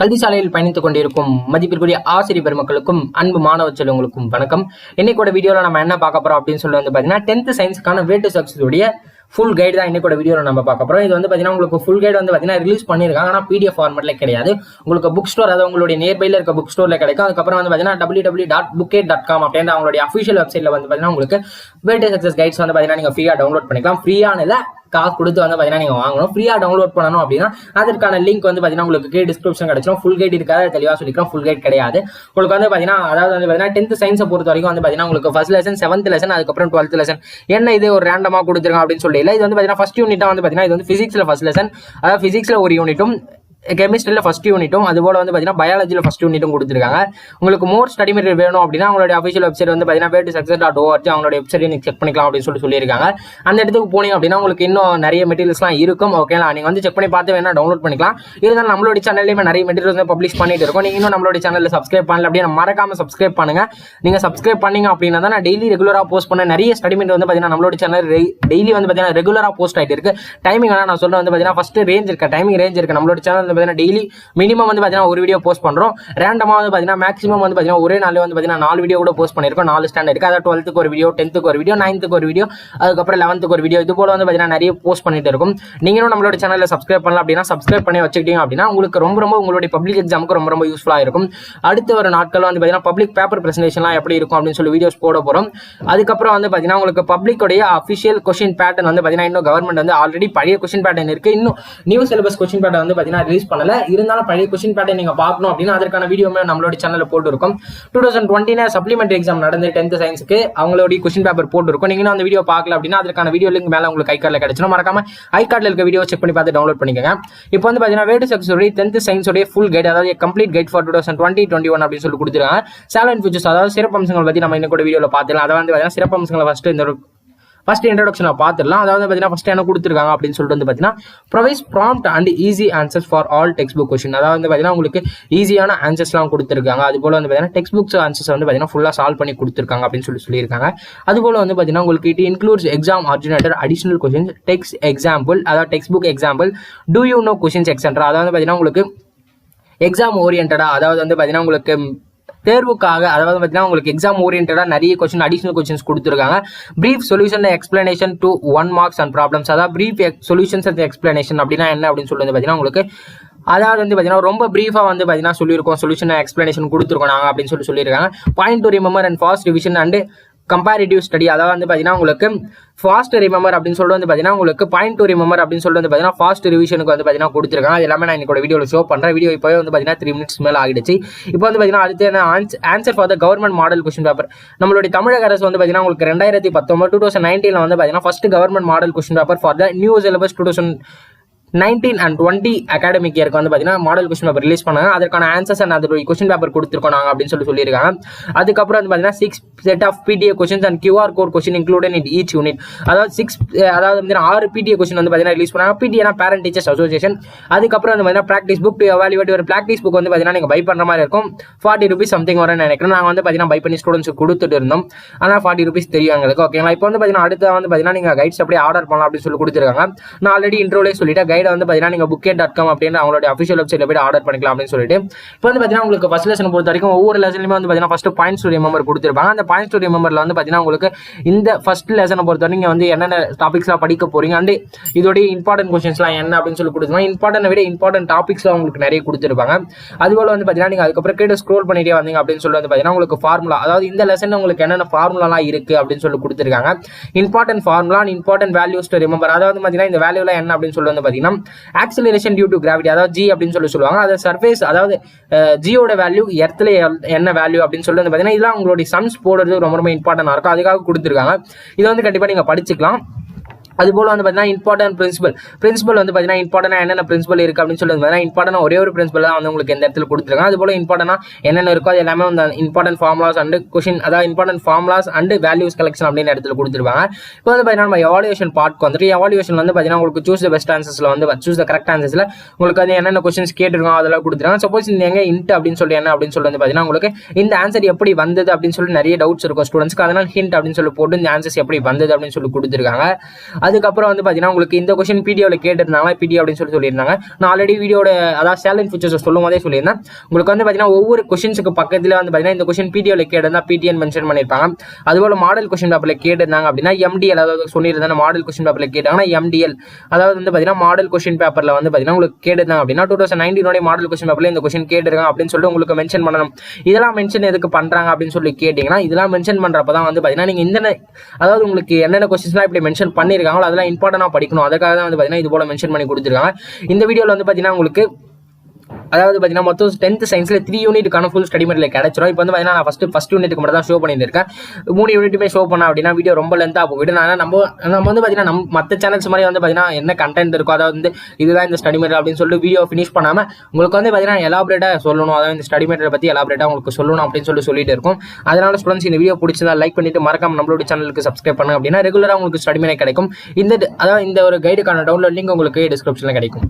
கல்வி சாலையில் பயணித்துக் கொண்டிருக்கும் மதிப்பிற்குரிய ஆசிரியர் பெருமக்களுக்கும் அன்பு மாணவ செல்வங்களுக்கும் வணக்கம். இன்னைக்கூட வீடியோவில் நம்ம என்ன பார்க்க போறோம் அப்படின்னு சொல்லி வந்து பார்த்தீங்கன்னா டென்த் சயின்ஸ்க்கான வேட்டு சக்ஸஸுடைய ஃபுல் கைடு தான் இன்னைக்கூட வீடியோவில் நம்ம பார்க்க போறோம். இது வந்து பார்த்தீங்கன்னா உங்களுக்கு ஃபுல் கைடு வந்து பார்த்தீங்கன்னா ரிலீஸ் பண்ணியிருக்காங்க. ஆனால் பிடிஎஃப் ஃபார்மெட்ல கிடையாது. உங்களுக்கு புக் ஸ்டோர் அதாவது உங்களுடைய நியர்பைல இருக்க புக் ஸ்டோர்ல கிடைக்கும். அதுக்கப்புறம் வந்து பார்த்தீங்கன்னா டபிள்யூ டபிள்யூ டாட் புக்கே டாட் காம் அப்படின்ற அவங்களுடைய அஃபிஷியல் வெப்சைட்ல வந்து பார்த்தீங்கன்னா உங்களுக்கு வேட்டு சக்ஸஸ் கைட்ஸ் வந்து பார்த்தீங்கன்னா நீங்கள் ஃப்ரீயாக டவுன்லோட் பண்ணிக்கலாம். ஃப்ரீயான காசு கொடுத்து வந்து பார்த்தீங்கன்னா நீங்கள் வாங்கணும். ஃப்ரீயாக டவுன்லோட் பண்ணணும் அப்படின்னா அதற்கான லிங்க் வந்து பார்த்தீங்கன்னா உங்களுக்கு கீழே டிஸ்கிரிப்ஷன் கிடைச்சிடும் ஃபுல் கைட் இருக்காது தெளிவாக சொல்லிக்கிறோம். ஃபுல் கைட் கிடையாது. உங்களுக்கு வந்து பார்த்தீங்கன்னா அதாவது வந்து பார்த்தீங்கன்னா டென்த் சயின்ஸை பொறுத்த வரைக்கும் வந்து பார்த்தீங்கன்னா உங்களுக்கு ஃபஸ்ட் லெசன் செவன்த் லெசன் அதுக்கப்புறம் டுவெல்த் லெசன் என்ன இது ஒரு ரேண்டமாக கொடுத்துருக்கோம் அப்படின்னு சொல்லி இல்லை. இது வந்து பார்த்தீங்கன்னா ஃபர்ஸ்ட் யூனிட்டாக வந்து பார்த்தீங்கன்னா இது வந்து ஃபிசிக்ஸில் ஃபஸ்ட் லெசன் அதாவது ஃபிசிக்ஸில் ஒரு யூனிட்டும் கெமிஸ்ட்ரியில் ஃபஸ்ட் யூனிட்டும் அது போல் வந்து பார்த்தீங்கன்னா பயாலஜியில் ஃபஸ்ட் யூனிட்டும் கொடுத்துருக்காங்க. உங்களுக்கு மோர் ஸ்டடி மெட்டீரியல் வேணும் அப்படின்னா அவங்களுடைய அஃபிஷியல் வெப்சைட் வந்து பார்த்தீங்கன்னா way to success dot org அவங்களோட வெப்சைட் நீங்கள் செக் பண்ணிக்கலாம் அப்படின்னு சொல்லி சொல்லியிருக்காங்க. அந்த இடத்துக்கு போனீங்க அப்படின்னா உங்களுக்கு இன்னும் நிறைய மெட்டீரியல்ஸ்லாம் இருக்கும் ஓகேங்களா நீங்கள் வந்து செக் பண்ணி பார்த்து வேணால் டவுன்லோட் பண்ணிக்கலாம். இருந்தாலும் நம்மளோட சேனல்லையுமே நிறைய மெட்டீரியல்ஸ் வந்து பப்ளிஷ் பண்ணிட்டு இருக்கோம். நீங்கள் இன்னும் நம்மளோட சேனலில் சப்ஸ்கிரைப் பண்ணல அப்படின்னா மறக்காம சப்ஸ்கிரைப் பண்ணுங்க. நீங்கள் சப்ஸ்கிரைப் பண்ணீங்க அப்படின்னா தான் நான் டெய்லி ரெகுலராக போஸ்ட் பண்ண நிறைய ஸ்டடி மெட்டீரியல் வந்து பார்த்தீங்கன்னா நம்மளோட சேனல் டெய்லி வந்து பார்த்தீங்கன்னா ரெகுலராக போஸ்ட் ஆகிட்டு இருக்கு. டைமிங் ஆனால் நான் சொல்ல வந்து பார்த்தீங்கன்னா ஃபஸ்ட்டு ரேஞ்ச் இருக்க? டைமிங் ரேஞ்ச் இருக்கு? நம்மளோட சேனல் பார்த்தீங்கன்னா டெய்லி மினிமம் வந்து பார்த்தீங்கன்னா ஒரு வீடியோ போஸ்ட் பண்ணுறோம் ரேண்டமாக வந்து பார்த்தீங்கன்னா மேக்ஸிமம் வந்து பார்த்தீங்கன்னா ஒரே நாள் வந்து பார்த்தீங்கன்னா நாலு வீடியோ கூட போஸ்ட் பண்ணியிருக்கோம் நாலு ஸ்டாண்டர்ட் இருக்குது அதாவது டுவெல்த்துக்கு ஒரு வீடியோ டென்த்துக்கு ஒரு வீடியோ நைன்த்துக்கு ஒரு வீடியோ அதுக்கப்புறம் லெவன்த்துக்கு ஒரு வீடியோ இது போல் வந்து பார்த்தீங்கன்னா நிறைய போஸ்ட் பண்ணிட்டு இருக்கும். நீங்களும் நம்மளோட சேனலில் சப்ஸ்கிரைப் பண்ணலாம் அப்படின்னா சப்ஸ்கிரைப் பண்ணி வச்சுக்கிட்டீங்க அப்படின்னா உங்களுக்கு ரொம்ப ரொம்ப உங்களுடைய பப்ளிக் எக்ஸாமுக்கு ரொம்ப ரொம்ப யூஸ்ஃபுல்லாக இருக்கும். அடுத்த ஒரு நாட்கள் வந்து பார்த்தீங்கன்னா பப்ளிக் பேப்பர் பிரசன்டேஷன்லாம் எப்படி இருக்கும் அப்படின்னு சொல்லி வீடியோஸ் போட போகிறோம் அதுக்கப்புறம் வந்து பார்த்தீங்கன்னா உங்களுக்கு பப்ளிக்குடைய அஃபிஷியல் கொஷின் பேட்டர்ன் வந்து பார்த்தீங்கன்னா இன்னும் கவர்மெண்ட் வந்து ஆல்ரெடி பழைய கொஷின் பேட்டர்ன் இருக்குது இன்னும் நியூ சிலபஸ் கொஷின் பேட்டர்ன் வந்து பார்த்தீங்கன்னா ரிலீஸ் பண்ணல. இருந்தாலும் பழைய கொஷின் பேட்டர்ன் நீங்க பார்க்கணும் அப்படின்னா அதற்கான வீடியோமே நம்மளோட சேனல்ல போட்டுருக்கோம். Two thousand twenty supplementary exam நடந்து டென்த் சயின்ஸ்க்கு அவங்களோட கொஷின் பேப்பர் போட்டுருக்கோம். நீங்க அந்த வீடியோ பார்க்கல அப்படின்னா அதற்கான வீடியோ லிங்க் மேல உங்களுக்கு ஐ கார்டில் கிடைச்சிடும் மறக்காம ஐ கார்டில் இருக்க வீடியோ செக் பண்ணி பார்த்து டவுன்லோட் பண்ணிக்கோங்க. இப்போ வந்து பார்த்தீங்கன்னா வேடு சக்ஸோடைய டென்த் சயின்ஸோடைய ஃபுல் கைட் அதாவது complete guide for two thousand twenty twenty one அப்படின்னு சொல்லி கொடுத்துருக்காங்க. சேலன் ஃபியூச்சர்ஸ் அதாவது சிறப்பம்சங்களை பற்றி நம்ம இன்னும் கூட வீடியோவில் பார்த்துக்கலாம் அதை வந்து பார்த்தீங்கன்னா சிறப்பம்சங்களை ஃபஸ்ட்டு இந்த ஒரு ஃபர்ஸ்ட் இன்ட்ரடக்ஷனை பார்த்துடலாம். அதாவது பார்த்தீங்கன்னா ஃபர்ஸ்ட் என்ன கொடுத்துருக்காங்க அப்படின்னு சொல்லிட்டு வந்து பார்த்தீங்கன்னா provides prompt and easy answers for all text book question அதாவது வந்து பார்த்தீங்கன்னா உங்களுக்கு ஈஸியான ஆன்சர்ஸ்லாம் கொடுத்துருக்காங்க. அது போல் வந்து பார்த்தீங்கன்னா டெக்ஸ்ட் புக்ஸ் ஆன்சர்ஸ் வந்து பார்த்தீங்கன்னா ஃபுல்லாக சால்வ் பண்ணி கொடுத்துருக்காங்க அப்படின்னு சொல்லி சொல்லியிருக்காங்க. அது போல் வந்து பார்த்தீங்கன்னா உங்களுக்கு it includes exam originator additional questions text example அதாவது text book example do you know questions extra அதாவது பார்த்தீங்கன்னா உங்களுக்கு எக்ஸாம் ஓரியன்டாக அதாவது வந்து பார்த்தீங்கன்னா உங்களுக்கு தேர்வுக்காக அதாவது பார்த்தீங்கன்னா உங்களுக்கு எக்ஸாம் ஓரியன்டாக நிறைய கொஸ்டின் அடிஷனல் கொஸ்டின்ஸ் கொடுத்துருக்காங்க. Brief solution explanation to one marks and problems அதாவது ப்ரீஃப் சொல்யூஷன்ஸ் அண்ட் எக்ஸ்பிளனேஷன் அப்படின்னா என்ன அப்படின்னு சொல்லி வந்து பார்த்தீங்கன்னா உங்களுக்கு அதாவது வந்து பார்த்தீங்கன்னா ரொம்ப ப்ரீஃபாக வந்து பார்த்தீங்கன்னா சொல்லியிருக்கோம். சொல்யூஷன் எக்ஸ்பிளனேஷன் கொடுத்துருக்கோம் நாங்கள் அப்படின்னு சொல்லி சொல்லியிருக்காங்க. Point to remember and fast revision and comparative study அதாவது வந்து பார்த்தீங்கன்னா உங்களுக்கு ஃபாஸ்ட் ரிமெம்பர் அப்படின்னு சொல்லிட்டு வந்து பார்த்தீங்கன்னா உங்களுக்கு பாயிண்ட் டூ ரிமெம்பர் அப்படின்னு சொல்லிட்டு வந்து பார்த்தீங்கன்னா ஃபாஸ்ட் ரிவிஷனுக்கு வந்து பார்த்தீங்கன்னா கொடுத்துருக்காங்க. அது எல்லாமே நான் என்னோட வீடியோவில் ஷோ பண்ணுறேன் வீடியோ இப்போவே வந்து பார்த்தீங்கன்னா த்ரீ மினிட்ஸ் மேலே ஆகிடுச்சு. இப்போ வந்து பார்த்தீங்கன்னா அடுத்து என்ன answer for the government model question paper நம்மளுடைய தமிழக அரசு வந்து பார்த்தீங்கன்னா உங்களுக்கு ரெண்டாயிரத்தி பத்தொம்பது டூ தௌசண்ட் நைன்டீனில் வந்து பார்த்தீங்கன்னா first government model question paper for the new syllabus two thousand nineteen and twenty academic இயருக்கு வந்து பார்த்தீங்கன்னா மாடல் கொஸ்டின் பேப்பர் ரிலீஸ் பண்ணாங்க. அதற்கான ஆன்சர்ஸ் அண்ட் அதோட கொஸ்டின் பேப்பர் கொடுத்துருக்கோம் நாங்கள் அப்படின்னு சொல்லி சொல்லியிருக்காங்க. அதுக்கப்புறம் வந்து பார்த்தீங்கன்னா six set of PTA questions and QR code question included in each unit அதாவது சிக்ஸ் அதாவது வந்து ஆறு பிடிஏ கொஸ்டின் வந்து பார்த்தீங்கன்னா ரிலீஸ் பண்ணாங்க. பிடிஏனா பேரண்ட் டீச்சர்ஸ் அசோசியேஷன் அதுக்கப்புறம் வந்து பார்த்தீங்கன்னா ப்ராக்டிஸ் புக் டு எவாலுவேட் ஒரு ப்ராக்டிஸ் புக் வந்து பார்த்தீங்கன்னா நீங்கள் பை பண்ணுற மாதிரி இருக்கும். ஃபார்ட்டி ருபீஸ் சம்திங் வரேன்னு நினைக்கிறேன். நாங்கள் வந்து பார்த்தீங்கன்னா பை பண்ணி ஸ்டூடெண்ட்ஸ் கொடுத்துட்டு இருந்தோம். ஆனால் ஃபார்ட்டி ருபீஸ் தெரியும் எங்களுக்கு ஓகேங்களா இப்போ வந்து பார்த்தீங்கன்னா அடுத்த வந்து பார்த்தீங்கன்னா நீங்கள் கைட்ஸ் அப்படியே ஆர்டர் பண்ணலாம் அப்படின்னு சொல்லி கொடுத்துருக்காங்க. நான் ஆல்ரெடி இன்ட்ரோலே சொல்லிட்டேன். கைடை வந்து பார்த்தீங்கன்னா நீங்கள் புக்கே டாட் காம் அப்படின்னு அவங்களோட அஃபிஷியல் வெப்சைட்டில் போய் ஆர்டர் பண்ணிக்கலாம் அப்படின்னு சொல்லிட்டு. இப்போ வந்து பார்த்தீங்கன்னா உங்களுக்கு ஃபஸ்ட் லெசன் பொறுத்த வரைக்கும் ஒவ்வொரு லெசன்லையுமே வந்து பார்த்தீங்கன்னா ஃபஸ்ட்டு பாயிண்ட் ஸ்டோரி மெம்பர் கொடுத்துருப்பாங்க. அந்த பாயிண்ட் ஸ்டோரி மெம்பரில் வந்து பார்த்தீங்கன்னா உங்களுக்கு இந்த ஃபஸ்ட் லெசனை பொறுத்த வரைக்கும் நீங்கள் வந்து என்னென்ன டாபிக்ஸ்லாம் படிக்க போகிறீங்க அண்ட் இதோடைய இம்பார்ட்டன்ட் கொஸ்டின்ஸ்லாம் என்ன அப்படின்னு சொல்லி கொடுத்துருவாங்க இம்பார்ட்டன்ட் விட இம்பார்ட்டன்ட் டாபிக்ஸ்லாம் உங்களுக்கு நிறைய கொடுத்துருப்பாங்க. அதுபோல் வந்து பார்த்தீங்கன்னா நீங்கள் அதுக்கப்புறம் கேட்டு ஸ்க்ரோல் பண்ணிட்டே வந்தீங்க அப்படின்னு சொல்லி வந்து பார்த்தீங்கன்னா உங்களுக்கு ஃபார்முலா அதாவது இந்த லெசன் உங்களுக்கு என்னென்ன ஃபார்முலாலாம் இருக்குது அப்படின்னு சொல்லி கொடுத்துருக்காங்க. Important formula important values to remember அதாவது பார்த்தீங்கன்னா இந்த வேல்யூலாம் என்ன அப்படின்னு சொல்லி வந்து பார்த்தீங்கன்னா ஆக்சிலரேஷன் டியூ டு கிராவிட்டி அதாவது ஜி அப்படின்னு சொல்லி சொல்லுவாங்க. அதாவது சர்ஃபேஸ் அதாவது ஜியோட வேல்யூ எர்த்தில் என்ன வேல்யூ அப்படின்னு சொல்லி வந்து பார்த்தீங்கன்னா இதெல்லாம் உங்களுடைய சம்ஸ் போடுறது ரொம்ப ரொம்ப இம்பார்ட்டண்டாக இருக்கும். அதுக்காக கொடுத்துருக்காங்க. இதை வந்து கண்டிப்பாக நீங்கள் படிச்சுக்கலாம். அது போல் வந்து பார்த்தீங்கன்னா இம்பார்ட்டன்ட் பிரின்சிபல் பிரின்சிபல் வந்து பார்த்தீங்கன்னா இம்பார்ட்டனா என்னென்ன பிரின்சிபல் இருக்குது அப்படின்னு சொல்லி பார்த்தீங்கன்னா இம்பார்ட்டனா ஒரே ஒரு பிரின்சிபல் தான் வந்து உங்களுக்கு எந்த இடத்துல கொடுத்துருக்காங்க. அது போல் இம்பார்ட்டனா என்னென்ன இருக்கோ அது எல்லாமே வந்து இம்பார்ட்டன்ட் ஃபார்முலாஸ் அண்ட் கொஷின் அதாவது important formulas and values collection அப்படின்னு இடத்துல கொடுத்துருவாங்க இப்போ வந்து பார்த்தீங்கன்னா நம்ம எவாலுவேஷன் பார்ட்க்கு வந்துட்டு எவாலுவேஷன் வந்து பார்த்தீங்கன்னா உங்களுக்கு சூஸ் த பெஸ்ட் ஆன்சர்ஸில் வந்து சூஸ் த கரெக்ட் ஆன்சர்ஸில் உங்களுக்கு வந்து என்னென்ன கொஸ்டின்ஸ் கேட்டிருக்கோம் அதெல்லாம் கொடுத்துருக்காங்க. சப்போஸ் இந்த எங்கே இன்ட் அப்படின்னு சொல்லி என்ன அப்படின்னு சொல்லி வந்து பார்த்தீங்கன்னா உங்களுக்கு இந்த ஆன்சர் எப்படி வந்தது அப்படின்னு சொல்லி நிறைய டவுட்ஸ் இருக்கும் ஸ்டூடெண்ட்ஸ்க்கு அதனால ஹிண்ட் அப்படின்னு சொல்லி போட்டு இந்த ஆன்சர்ஸ் எப்படி வந்தது அப்படின்னு சொல்லி கொடுத்துருக்காங்க. அதுக்கப்புறம் வந்து பார்த்தீங்கன்னா உங்களுக்கு இந்த கொஸ்டின் பிடிஓவில் கேட்டிருந்தாங்க பிடிஓ அப்படின்னு சொல்லி சொல்லியிருந்தாங்க. நான் ஆல்ரெடி வீடியோட அதாவது சேலஞ்ச் ஃபீச்சர்ஸ் சொல்லும் போதே சொல்லியிருந்தேன். உங்களுக்கு வந்து பார்த்தீங்கன்னா ஒவ்வொரு கொஸ்டின்ஸுக்கு பக்கத்தில் வந்து பார்த்தீங்கன்னா இந்த கொஸ்டின் பிடிஓவில் கேட்டிருந்தா பிடிஎன் மென்ஷன் பண்ணியிருப்பாங்க. அதுபோல் மாடல் கொஸ்டின் பேப்பரில் கேட்டிருந்தாங்க அப்படின்னா எம்டிஎல் அதாவது சொல்லியிருந்தாங்க மாடல் கொஸ்டின் பேப்பரில் கேட்டாங்கன்னா எம்டிஎல் அதாவது வந்து பார்த்தீங்கன்னா மாடல் கொஸ்டின் பேப்பரில் வந்து பார்த்தீங்கன்னா உங்களுக்கு கேட்டிருந்தாங்க அப்படின்னா டூ தௌசண்ட் நைன்டீனோட மாடல் கொஸ்டின் பேப்பரில் இந்த கொஸ்டின் கேட்டிருக்காங்க அப்படின்னு சொல்லிட்டு உங்களுக்கு மென்ஷன் பண்ணணும். இதெல்லாம் மென்ஷன் எதுக்கு பண்ணுறாங்க அப்படின்னு சொல்லி கேட்டிங்கன்னா இதெல்லாம் மென்ஷன் பண்ணுறப்ப தான் வந்து பார்த்தீங்கன்னா நீங்கள் இந்த அதாவது உங்களுக்கு என்னென்ன கொஸ்டின்ஸ்லாம் இப்படி மென்ஷன் பண்ணியிருக்காங்க பண்ணியிருக்காங்களோ அதெல்லாம் இம்பார்ட்டண்டாக படிக்கணும். அதுக்காக தான் வந்து பார்த்தீங்கன்னா இது போல மென்ஷன் பண்ணி கொடுத்துருக்காங்க. இந்த வீடியோவில் வந்து பார்த்தீங்கன்னா உங்களுக்கு அதாவது பார்த்தீங்கன்னா மொத்தம் டென்த் சயின்ஸில் த்ரீ யூனிட்டுக்கான ஃபுல் ஸ்டடி மெட்டீரியல் கிடைச்சிரும். இப்போ வந்து பார்த்தீங்கன்னா நான் ஃபஸ்ட்டு ஃபஸ்ட் யூனிட்டுக்கு மட்டும் தான் ஷோ பண்ணியிருக்கேன். மூணு யூனிட்டுமே ஷோ பண்ண அப்படின்னா வீடியோ ரொம்ப லென்த்தாக போயிட்டு நான் நம்ம நம்ம வந்து பார்த்தீங்கன்னா நம்ம மற்ற சேனல்ஸ் மாதிரி வந்து பார்த்தீங்கன்னா என்ன கண்டென்ட் இருக்கோ அதாவது வந்து இதுதான் இந்த ஸ்டடி மெட்டீரியல் அப்படின்னு சொல்லிட்டு வீடியோ ஃபினிஷ் பண்ணாமல் உங்களுக்கு வந்து பார்த்தீங்கன்னா எலாபரேட்டாக சொல்லணும். அதாவது இந்த ஸ்டடி மெட்டீரியல் பற்றி எலாபரேட்டாக உங்களுக்கு சொல்லணும் அப்படின்னு சொல்லி சொல்லிட்டு இருக்கும். அதனால் ஸ்டூடெண்ட்ஸ் இந்த வீடியோ பிடிச்சதா லைக் பண்ணிட்டு மறக்காம நம்மளோட சேனலுக்கு சப்ஸ்கிரைப் பண்ணுங்க அப்படின்னா ரெகுலராக உங்களுக்கு ஸ்டடி மெட்டீரியல் கிடைக்கும். இந்த அதாவது இந்த ஒரு கைடுக்கான டவுன்லோட் லிங்க் உங்களுக்கு டிஸ்கிரிப்ஷனில் கிடைக்கும்.